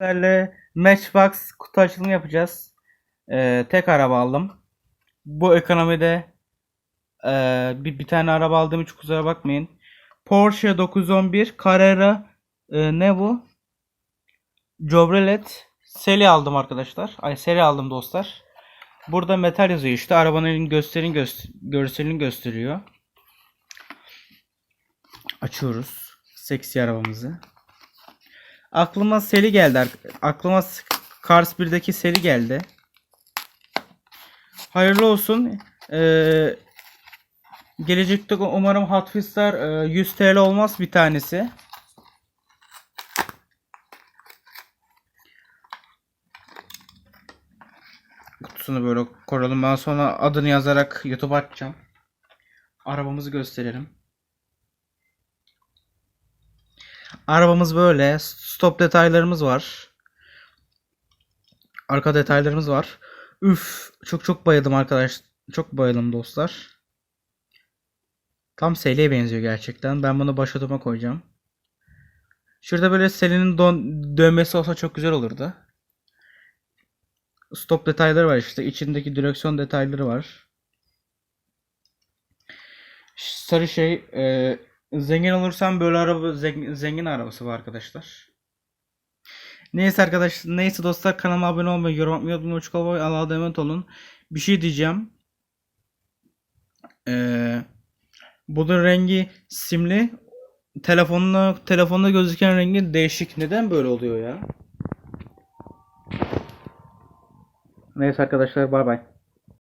Sizlerle Matchbox kutu açılımı yapacağız. Ee, tek araba aldım. Bu ekonomide ee, bir, bir tane araba aldığım için kusura bakmayın. Porsche 911 Carrera ee, ne bu? Chevrolet seri aldım arkadaşlar. Ay seri aldım dostlar. Burada metal yazıyor işte. Arabanın gösterin göster görselini gösteriyor. Açıyoruz. Seksi arabamızı. Aklıma seri geldi. Aklıma Cars 1'deki seri geldi. Hayırlı olsun. Ee, gelecekte umarım Hot Wheels'lar e, 100 TL olmaz bir tanesi. Kutusunu böyle koralım. Ben sonra adını yazarak YouTube açacağım. Arabamızı gösterelim. Arabamız böyle. Stop detaylarımız var. Arka detaylarımız var. Üf, çok çok bayıldım arkadaş. Çok bayıldım dostlar. Tam Seli'ye benziyor gerçekten. Ben bunu baş odama koyacağım. Şurada böyle Seli'nin don dövmesi olsa çok güzel olurdu. Stop detayları var işte. İçindeki direksiyon detayları var. Sarı şey e, zengin olursam böyle araba zengin, zengin arabası var arkadaşlar. Neyse arkadaş neyse dostlar kanalıma abone olmayı, yorum atmayı unutmayın. Hoşça kalın. Allah'a emanet olun. Bir şey diyeceğim. Ee, bunun rengi simli. Telefonla telefonda gözüken rengi değişik. Neden böyle oluyor ya? Neyse arkadaşlar bay bay.